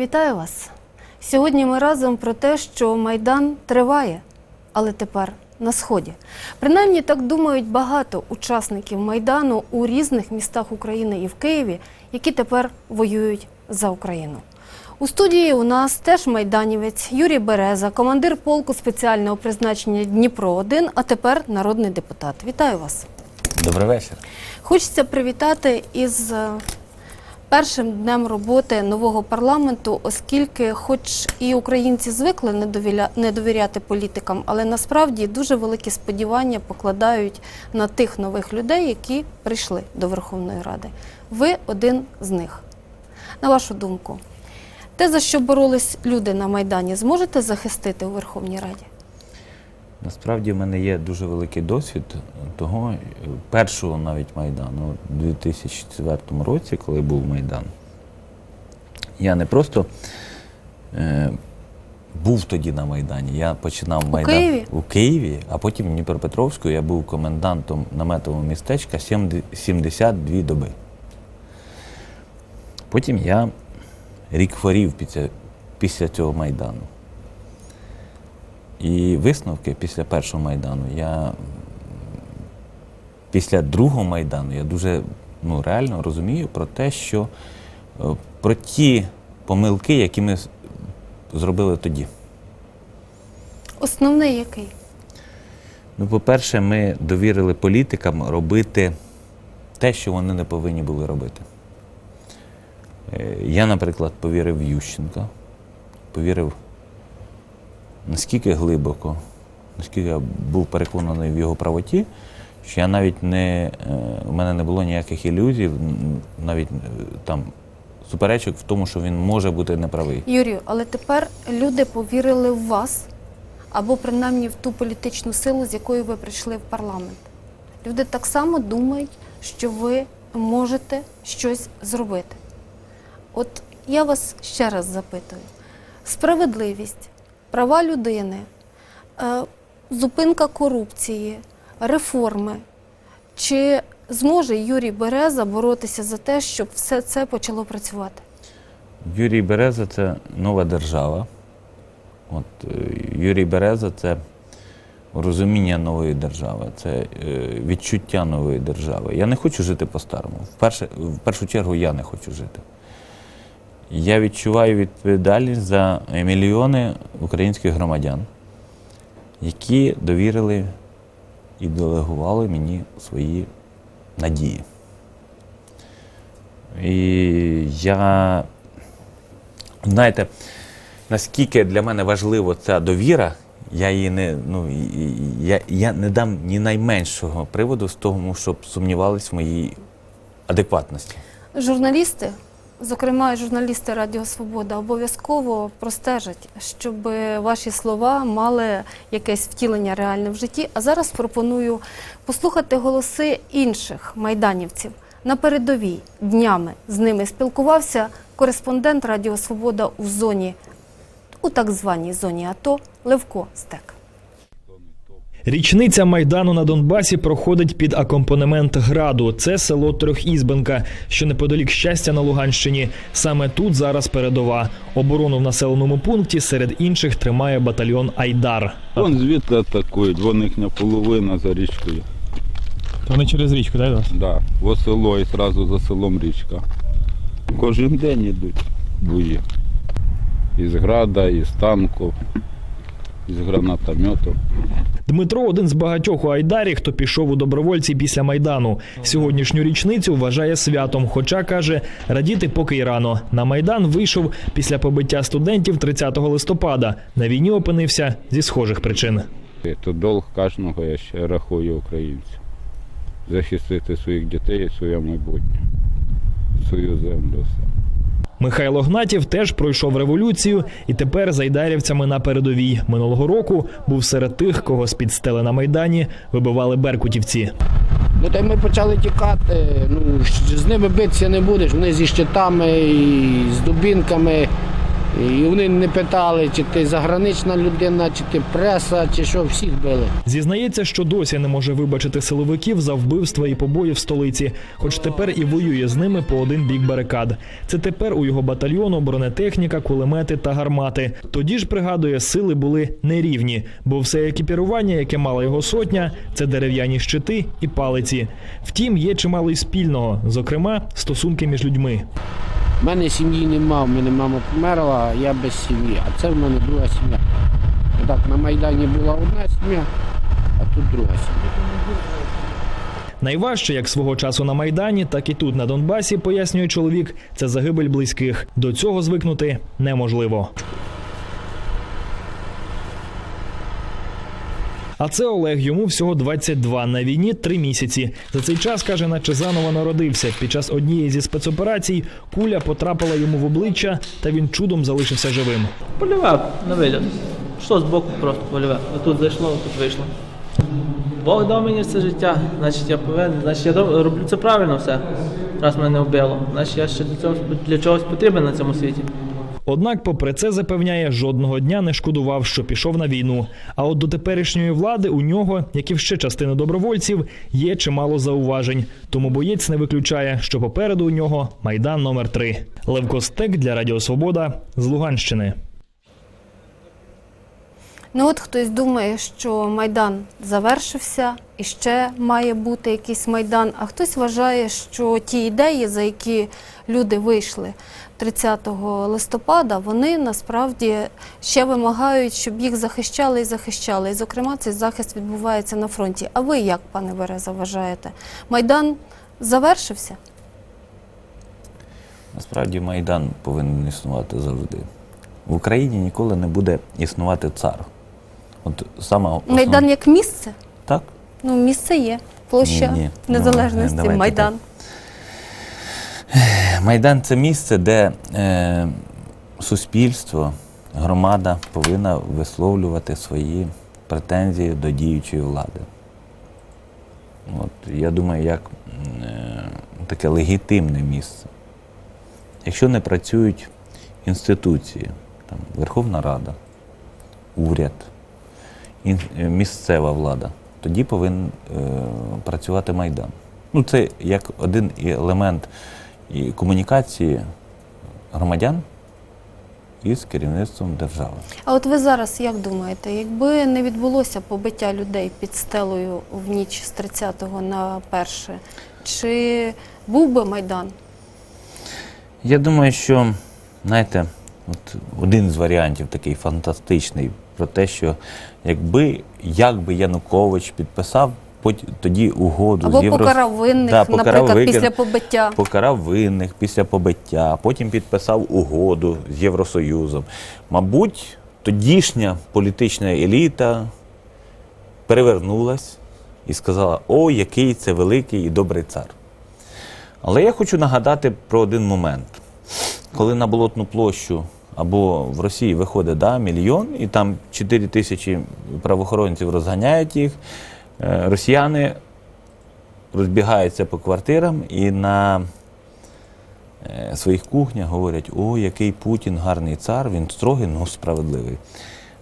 Вітаю вас. Сьогодні ми разом про те, що Майдан триває, але тепер на сході. Принаймні так думають багато учасників Майдану у різних містах України і в Києві, які тепер воюють за Україну. У студії у нас теж майданівець Юрій Береза, командир полку спеціального призначення Дніпро 1 а тепер народний депутат. Вітаю вас. Добрий вечір. Хочеться привітати із е, першим днем роботи нового парламенту, оскільки, хоч і українці звикли не довіряти політикам, але насправді дуже великі сподівання покладають на тих нових людей, які прийшли до Верховної Ради. Ви один з них. На вашу думку, те, за що боролись люди на Майдані, зможете захистити у Верховній Раді? Насправді в мене є дуже великий досвід того першого навіть Майдану у 2004 році, коли був Майдан. Я не просто е, був тоді на Майдані. Я починав Майдан Києві? у Києві, а потім в Дніпропетровську я був комендантом наметового містечка 72 доби. Потім я рік хворів після, після цього Майдану. І висновки після першого майдану я після другого майдану я дуже ну, реально розумію про те, що е, про ті помилки, які ми зробили тоді. Основний який? Ну, по-перше, ми довірили політикам робити те, що вони не повинні були робити. Е, Я, наприклад, повірив в Ющенка, повірив наскільки глибоко, наскільки я був переконаний в його правоті, що я навіть не, е, у мене не було ніяких ілюзій, навіть е, там суперечок в тому, що він може бути неправий. Юрію, але тепер люди повірили в вас або принаймні в ту політичну силу, з якою ви прийшли в парламент. Люди так само думають, що ви можете щось зробити. От я вас ще раз запитую: справедливість, права людини, е, зупинка корупції, реформи. Чи зможе Юрій Береза боротися за те, щоб все це почало працювати? Юрій Береза це нова держава. От, е, Юрій Береза це розуміння нової держави, це е, відчуття нової держави. Я не хочу жити по-старому. Вперше, в першу чергу я не хочу жити. Я відчуваю відповідальність за мільйони українських громадян, які довірили і делегували мені свої надії. І я Знаєте, наскільки для мене важлива ця довіра, я її не, ну, я, я не дам ні найменшого приводу з того, щоб сумнівались в моїй адекватності. Журналісти, зокрема журналісти Радіо Свобода, обов'язково простежать, щоб ваші слова мали якесь втілення реальне в житті. А зараз пропоную послухати голоси інших майданівців. На передовій днями з ними спілкувався кореспондент Радіо Свобода у зоні, у так званій зоні АТО Левко Стек. Річниця майдану на Донбасі проходить під акомпанемент граду. Це село Трьохізбенка, що неподалік щастя на Луганщині. Саме тут зараз передова. Оборону в населеному пункті серед інших тримає батальйон Айдар. Вон звідти атакують, вон їхня половина за річкою. Вони через річку, так? Да, во село і одразу за селом річка. Кожен день йдуть бої. Із града, із танків, із гранатометів. Дмитро один з багатьох у Айдарі, хто пішов у добровольці після майдану. Сьогоднішню річницю вважає святом, хоча каже, радіти поки й рано. На майдан вийшов після побиття студентів 30 листопада. На війні опинився зі схожих причин. Це долг кожного, я ще рахую українців. Захистити своїх дітей своє майбутнє, свою землю. Михайло Гнатів теж пройшов революцію і тепер зайдарівцями айдарівцями на передовій. Минулого року був серед тих, кого з-під стели на майдані вибивали беркутівці. Ну та ми почали тікати. Ну, з ними битися не будеш. Вони зі щитами, і з дубінками. І вони не питали, чи ти загранична людина, чи ти преса, чи що, всіх били. Зізнається, що досі не може вибачити силовиків за вбивства і побої в столиці, хоч тепер і воює з ними по один бік барикад. Це тепер у його батальйону бронетехніка, кулемети та гармати. Тоді ж пригадує, сили були нерівні, бо все екіпірування, яке мала його сотня, це дерев'яні щити і палиці. Втім, є чимало й спільного, зокрема, стосунки між людьми. У мене сім'ї нема, в мене мама померла, я без сім'ї. А це в мене друга сім'я. Так, на Майдані була одна сім'я, а тут друга сім'я. Найважче, як свого часу на Майдані, так і тут на Донбасі, пояснює чоловік, це загибель близьких. До цього звикнути неможливо. А це Олег. Йому всього 22. На війні три місяці. За цей час каже, наче заново народився. Під час однієї зі спецоперацій куля потрапила йому в обличчя, та він чудом залишився живим. Польове на виліт. Що з боку просто польове. Отут зайшло, отут вийшло. Бог дав мені це життя, значить я повинен, значить я роблю це правильно все, раз мене вбило. Значить я ще для, цього, для чогось потрібен на цьому світі. Однак, попри це, запевняє, жодного дня не шкодував, що пішов на війну. А от до теперішньої влади у нього, як і ще частини добровольців, є чимало зауважень. Тому боєць не виключає, що попереду у нього майдан номер 3 Левко Стек для Радіо Свобода з Луганщини. Ну от хтось думає, що Майдан завершився і ще має бути якийсь Майдан, а хтось вважає, що ті ідеї, за які люди вийшли 30 листопада, вони насправді ще вимагають, щоб їх захищали і захищали. І, зокрема, цей захист відбувається на фронті. А ви як, пане Береза, вважаєте? Майдан завершився? Насправді Майдан повинен існувати завжди. В Україні ніколи не буде існувати цар. От саме основ- Майдан як місце? так. Ну, місце є. Площа Ні, ні. Незалежності, Ну, Майдан. Майдан це місце, де е, суспільство, громада повинна висловлювати свої претензії до діючої влади. От, я думаю, як е, таке легітимне місце. Якщо не працюють інституції, там, Верховна Рада, уряд, місцева влада, тоді повинен е, працювати Майдан. Ну, це як один елемент і комунікації громадян із керівництвом держави. А от ви зараз як думаєте, якби не відбулося побиття людей під стелею в ніч з 30 на 1, чи був би Майдан? Я думаю, що, знаєте, от один з варіантів такий фантастичний про те, що якби як би Янукович підписав тоді угоду Або з Євро... покарав винних, Да, покарав наприклад, вигін- після побиття? покарав винних після побиття, потім підписав угоду з Євросоюзом. Мабуть, тодішня політична еліта перевернулась і сказала: о, який це великий і добрий цар. Але я хочу нагадати про один момент. Коли на болотну площу або в Росії виходить да, мільйон, і там 4 тисячі правоохоронців розганяють їх, е, росіяни розбігаються по квартирам і на е, своїх кухнях говорять: о, який Путін гарний цар, він строгий, але справедливий.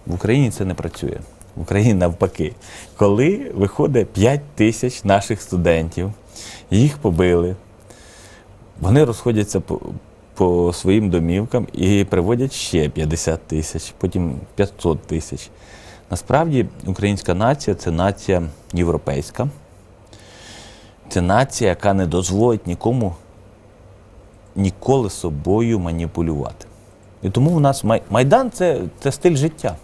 В Україні це не працює. В Україні навпаки. Коли виходить 5 тисяч наших студентів, їх побили, вони розходяться по, своїм домівкам і приводять ще 50 тисяч, потім 500 тисяч. Насправді українська нація це нація європейська. Це нація, яка не дозволить нікому ніколи собою маніпулювати. І тому у нас Майдан це, це стиль життя.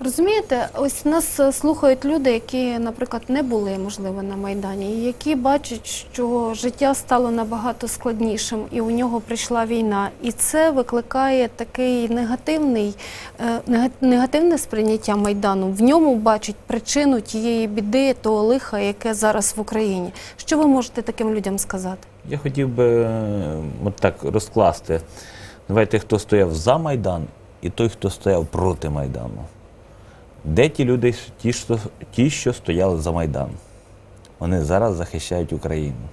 Розумієте, ось нас е, слухають люди, які, наприклад, не були, можливо, на Майдані, які бачать, що життя стало набагато складнішим, і у нього прийшла війна. І це викликає такий негативний, е, негативне сприйняття Майдану. В ньому бачать причину тієї біди, того лиха, яке зараз в Україні. Що ви можете таким людям сказати? Я хотів би е, от так розкласти. Давайте, хто стояв за Майдан, і той, хто стояв проти Майдану. Де ті люди, ті, що, ті, що стояли за Майдан? Вони зараз захищають Україну.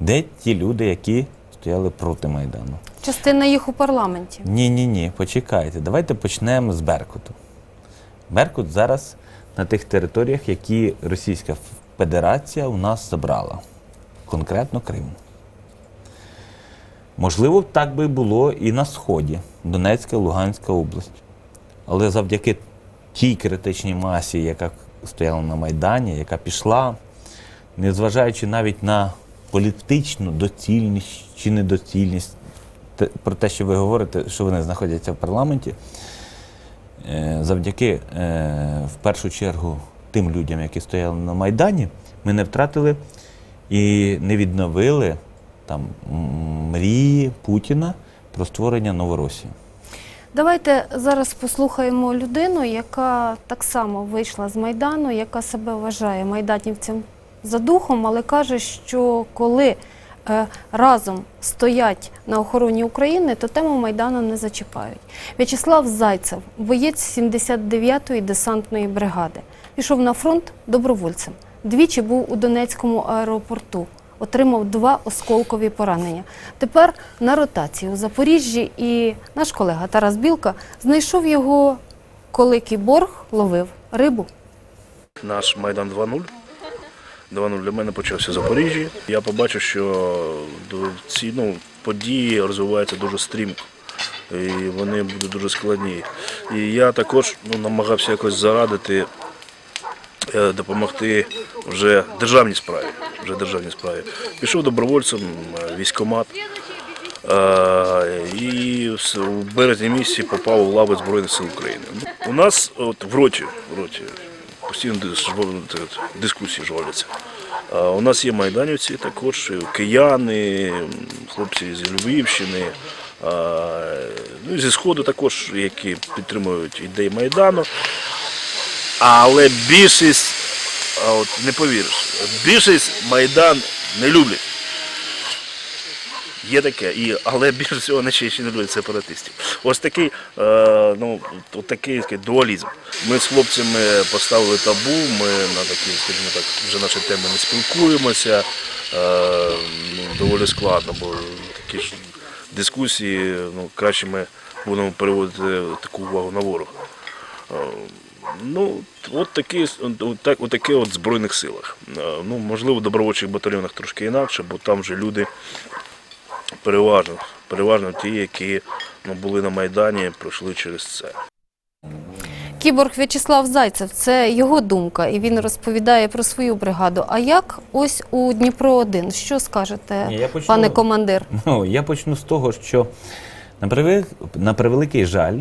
Де ті люди, які стояли проти Майдану? Частина їх у парламенті. Ні, ні, ні, почекайте. Давайте почнемо з Беркуту. Беркут зараз на тих територіях, які Російська Федерація у нас забрала, конкретно Крим. Можливо, так би було і на Сході, Донецька, Луганська область. Але завдяки тій критичній масі, яка стояла на Майдані, яка пішла, незважаючи навіть на політичну доцільність чи недоцільність, про те, що ви говорите, що вони знаходяться в парламенті, е, завдяки е, в першу чергу тим людям, які стояли на Майдані, ми не втратили і не відновили там мрії Путіна про створення Новоросії. Давайте зараз послухаємо людину, яка так само вийшла з Майдану, яка себе вважає майданівцем за духом, але каже, що коли е, разом стоять на охороні України, то тему Майдану не зачіпають. В'ячеслав Зайцев, боєць 79-ї десантної бригади, пішов на фронт добровольцем. Двічі був у Донецькому аеропорту. Отримав два осколкові поранення. Тепер на ротації у Запоріжжі і наш колега Тарас Білка знайшов його, коли кіборг ловив рибу. Наш Майдан 2.0. 2.0 для мене почався в Запоріжжі. Я побачив, що ці ну, події розвиваються дуже стрімко. І вони будуть дуже складні. І я також ну, намагався якось зарадити, допомогти вже державній справі. Вже державній справі. Пішов добровольцем е, військомат. Е, І в березні місяці попав у лави Збройних сил України. У нас от в роті, в роті постійно дискусії жвавляться. У нас є майданівці також, кияни, хлопці з Львівщини, ну зі Сходу також, які підтримують ідеї Майдану. Але більшість, от не повіриш, більшість Майдан не люблять. Є таке, і, але більше всього вони ще, не люблять сепаратистів. Ось такий, е, ну, такий, такий дуалізм. Ми з хлопцями поставили табу, ми на такі, скажімо так, вже наші теми не спілкуємося. Е, ну, доволі складно, бо такі ж дискусії, ну, краще ми будемо переводити таку увагу на ворога. Ну, от такі, от, так, от в Збройних силах. Е, Ну, можливо, в добровольчих батальйонах трошки інакше, бо там вже люди переважно, переважно ті, які ну, були на Майдані, пройшли через це. Кіборг В'ячеслав Зайцев, це його думка, і він розповідає про свою бригаду. А як ось у Дніпро 1 Що скажете, Ні, я почну- пане командир? Ну, я почну з того, що на, на превеликий жаль,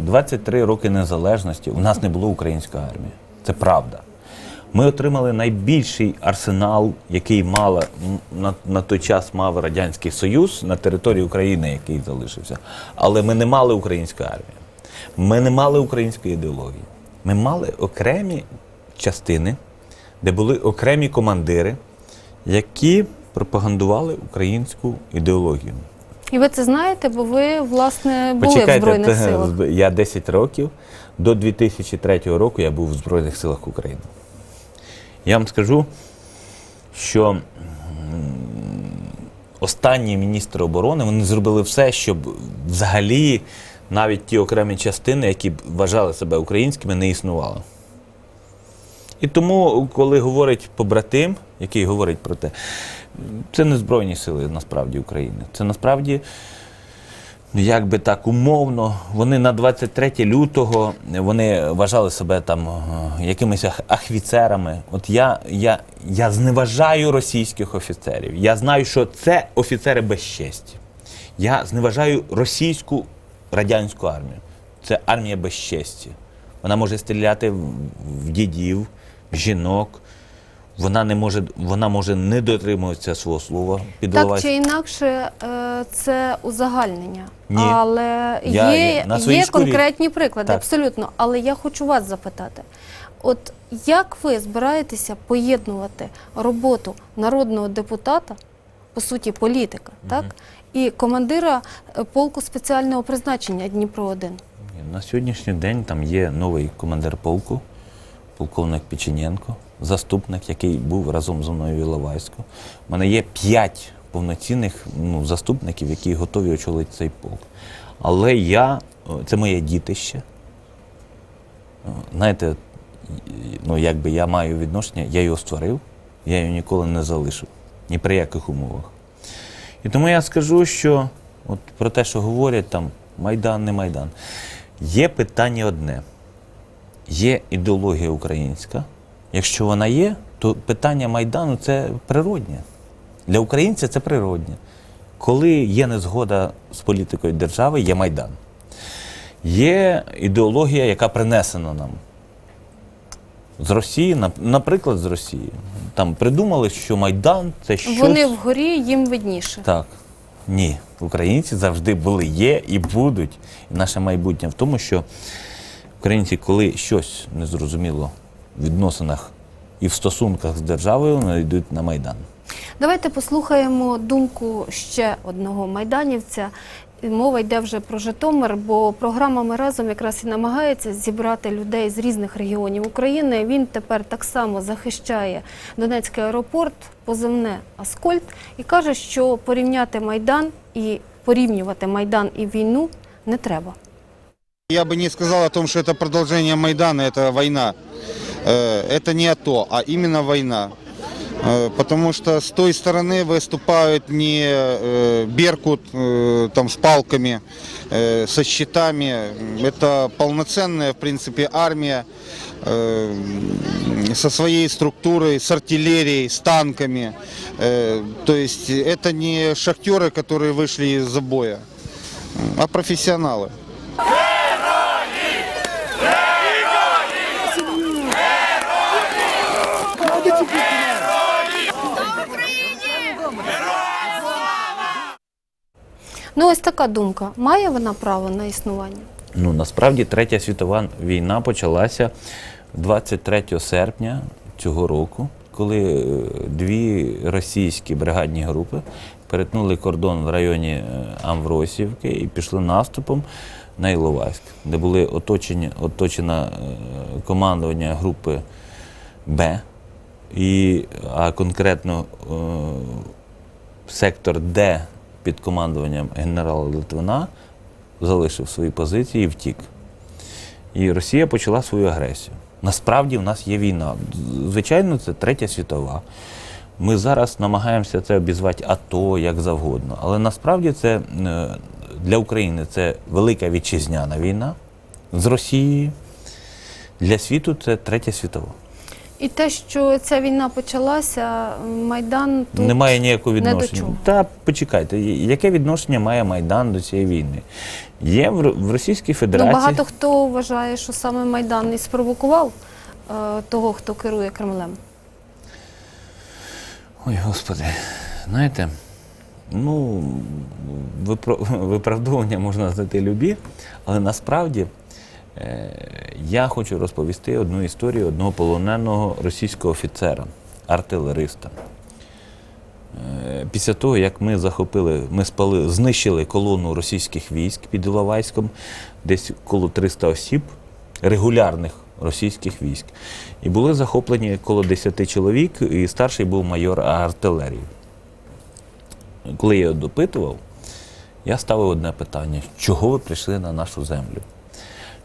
23 роки незалежності у нас не було української армії. Це правда. Ми отримали найбільший арсенал, який мала на, на той час мав Радянський Союз на території України, який залишився. Але ми не мали української армії. Ми не мали української ідеології. Ми мали окремі частини, де були окремі командири, які пропагандували українську ідеологію. І ви це знаєте, бо ви, власне, були в Збройних силах. я 10 років, до 2003 року я був в Збройних силах України. Я вам скажу, що останні міністри оборони вони зробили все, щоб взагалі навіть ті окремі частини, які вважали себе українськими, не існували. І тому, коли говорить побратим, який говорить про те, це не Збройні сили насправді України. Це насправді ну, як би так умовно, вони на 23 лютого вони вважали себе там е, якимись ахвіцерами. От я, я, я зневажаю російських офіцерів. Я знаю, що це офіцери без честі. Я зневажаю російську радянську армію. Це армія без честі. Вона може стріляти в дідів, в жінок. Вона не може, вона може не дотримуватися свого слова, Так чи інакше, е, це узагальнення. Ні. Але Я- є, я є шкурі- конкретні приклади, Так. абсолютно. Але я хочу вас запитати: от як ви збираєтеся поєднувати роботу народного депутата, по суті, політика, так, і командира е, полку спеціального призначення Дніпро 1 На сьогоднішній день там є новий командир полку, полковник Печенєнко, заступник, який був разом зі мною в Іловайську. У мене є п'ять повноцінних ну, заступників, які готові очолити цей полк. Але я, е, це моє дітище. Е, Знаєте, ну, якби я маю відношення, я його створив, я його ніколи не залишив, ні при яких умовах. І тому я скажу, що от про те, що говорять там Майдан, не Майдан. Є питання одне: є ідеологія українська. Якщо вона є, то питання Майдану це природнє. Для українця це природнє. Коли є незгода з політикою держави, є Майдан. Є ідеологія, яка принесена нам з Росії, наприклад, з Росії. Там придумали, що Майдан це щось. Вони вгорі, їм видніше. Так. Ні. Українці завжди були, є і будуть. І наше майбутнє в тому, що українці, коли щось незрозуміло відносинах і в стосунках з державою, вони йдуть на Майдан. Давайте послухаємо думку ще одного майданівця. Мова йде вже про Житомир, бо програма «Ми разом» якраз і намагається зібрати людей з різних регіонів України. Він тепер так само захищає Донецький аеропорт, позивне Аскольд, і каже, що порівняти Майдан і порівнювати Майдан і війну не треба. Я бы не сказал о том, что это продолжение Майдана, это война. Э, Это не АТО, а именно война. Э, Потому что с той стороны выступают не э, Беркут э, там, с палками, э, со щитами. Это полноценная, в принципе, армия э, со своей структурой, с артиллерией, с танками. Э, То есть это не шахтеры, которые вышли из забоя, а профессионалы. Ну ось така думка. Має вона право на існування? Ну, насправді, Третя світова війна почалася 23 серпня цього року, коли е, дві російські бригадні групи перетнули кордон в районі е, Амвросівки і пішли наступом на Іловайськ, де були оточені, оточена е, командування групи Б, і, а конкретно е, сектор Д під командуванням генерала Литвина залишив свої позиції і втік. І Росія почала свою агресію. Насправді в нас є війна. Звичайно, це третя світова. Ми зараз намагаємося це обізвати АТО як завгодно. Але насправді це е, для України це велика вітчизняна війна з Росією. Для світу це третя світова. І те, що ця війна почалася, Майдан тут Немає ніякого не відношення. чого. Та почекайте, яке відношення має Майдан до цієї війни? Є в, Російській Ну, Федерації. багато хто вважає, що саме Майдан і спровокував е, того, хто керує Кремлем. Ой, господи, знаєте, ну, виправдовування можна знайти любі, але насправді я хочу розповісти одну історію одного полоненого російського офіцера, артилериста. Е, Після того, як ми захопили, ми спали, знищили колону російських військ під Іловайськом, десь коло 300 осіб, регулярних російських військ. І були захоплені коло 10 чоловік, і старший був майор артилерії. Коли я його допитував, я ставив одне питання: чого ви прийшли на нашу землю?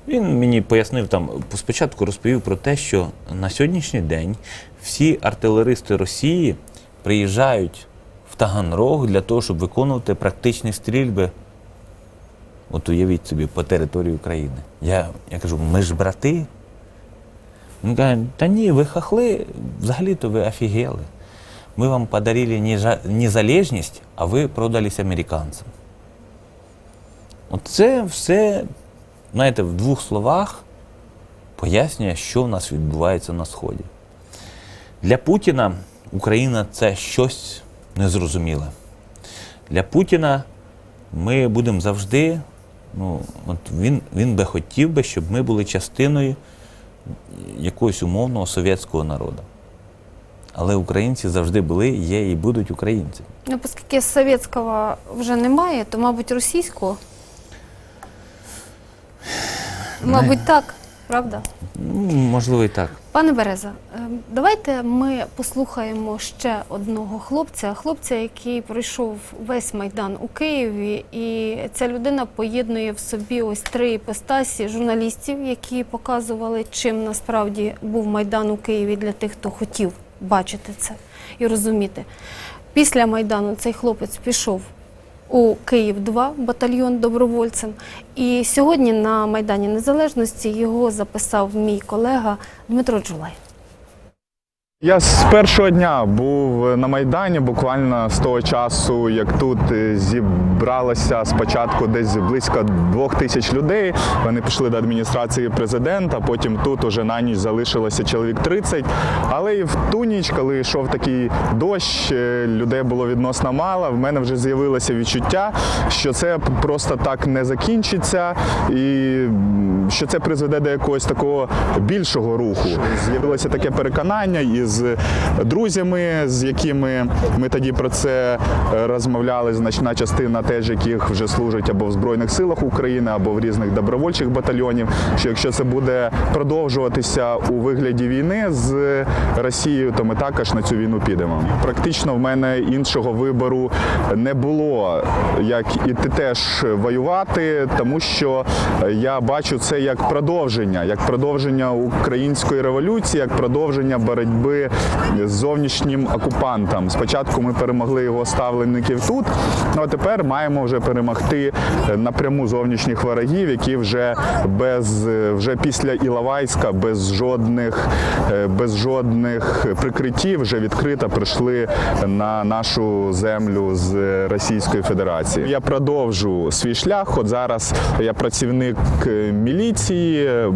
Він мені пояснив там, спочатку розповів про те, що на сьогоднішній день всі артилеристи Росії приїжджають в Таганрог для того, щоб виконувати практичні стрільби. От уявіть собі, по території України. Я, я кажу, ми ж брати. Він каже, та ні, ви хахли, взагалі-то ви офігели. Ми вам подарили незалежність, а ви продались американцям. От це все, знаєте, в двох словах пояснює, що в нас відбувається на Сході. Для Путіна Україна це щось незрозуміле. Для Путіна ми будемо завжди, ну, от він, він би хотів би, щоб ми були частиною якогось умовного совєтського народу. Але українці завжди були, є і будуть українці. Ну, оскільки совєтського вже немає, то, мабуть, російського. Мабуть, так. правда? Ну, можливо, і так. Пане Береза, е, давайте ми послухаємо ще одного хлопця, хлопця, який пройшов весь майдан у Києві, і ця людина поєднує в собі ось три іпостасі журналістів, які показували, чим насправді був майдан у Києві для тих, хто хотів бачити це і розуміти. Після майдану цей хлопець пішов у Київ 2 батальйон добровольцем. І сьогодні на Майдані Незалежності його записав мій колега Дмитро Джулай. Я з першого дня був на Майдані, буквально з того часу, як тут е, зібралося спочатку десь близько двох тисяч людей. Вони пішли до адміністрації президента, потім тут уже на ніч залишилося чоловік 30. Але і в ту ніч, коли йшов такий дощ, е, людей було відносно мало. В мене вже з'явилося відчуття, що це просто так не закінчиться, і що це призведе до якогось такого більшого руху. З'явилося таке переконання із друзями, з якими ми тоді про це е, розмовляли. Значна частина теж, яких вже служать або в Збройних силах України, або в різних добровольчих батальйонів. Що якщо це буде продовжуватися у вигляді війни з Росією, то ми також на цю війну підемо. Практично в мене іншого вибору не було, як іти теж воювати, тому що я бачу це як продовження, як продовження української революції, як продовження боротьби з зовнішнім окупантом. Спочатку ми перемогли його ставлеників тут, ну а тепер маємо вже перемогти напряму зовнішніх ворогів, які вже без вже після Іловайська без жодних е, без жодних прикриттів вже відкрито прийшли на нашу землю з Російської Федерації. Я продовжу свій шлях. От зараз я працівник е, міліції е,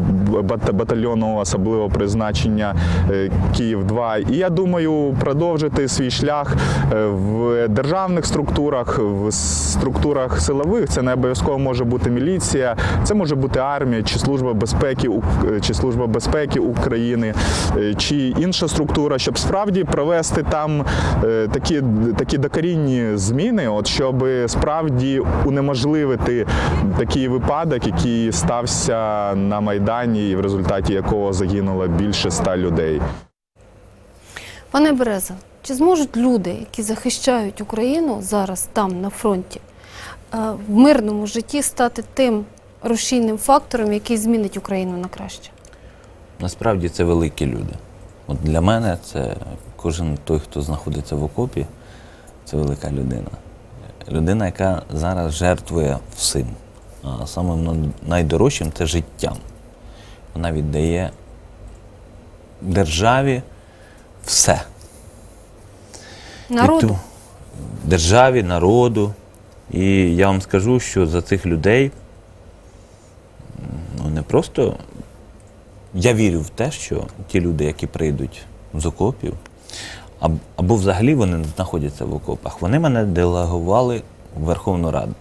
батальйону особливого призначення е, Київ 2 І я думаю продовжити свій шлях е, в державних структурах, в структурах силових. Це не обов'язково може бути міліція, це може бути армія чи служба безпеки е, чи служба безпеки України, е, чи інша структура, щоб справді провести там такі, такі докорінні зміни, от щоб справді унеможливити такий випадок, який стався на майдані, і в результаті якого загинуло більше ста людей. Пане Береза, чи зможуть люди, які захищають Україну зараз там на фронті, е, в мирному житті стати тим рушійним фактором, який змінить Україну на краще? Насправді це великі люди. От для мене це кожен той, хто знаходиться в окопі, це велика людина. Людина, яка зараз жертвує всім. А самим найдорожчим це життям. Вона віддає державі все. Народу. І ту- державі, народу. І я вам скажу, що за цих людей ну, не просто я вірю в те, що ті люди, які прийдуть з окопів, або взагалі вони не знаходяться в окопах, вони мене делегували в Верховну Раду.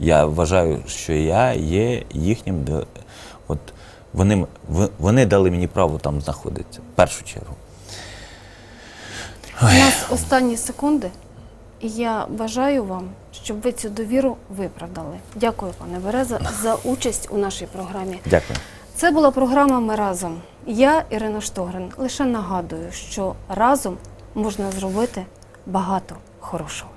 Я вважаю, що я є їхнім. От вони, вони дали мені право там знаходитися в першу чергу. У нас останні секунди, і я бажаю вам, щоб ви цю довіру виправдали. Дякую, пане Береза, за участь у нашій програмі. Дякую. Це була програма Ми разом. Я Ірина Штогрин. Лише нагадую, що разом можна зробити багато хорошого.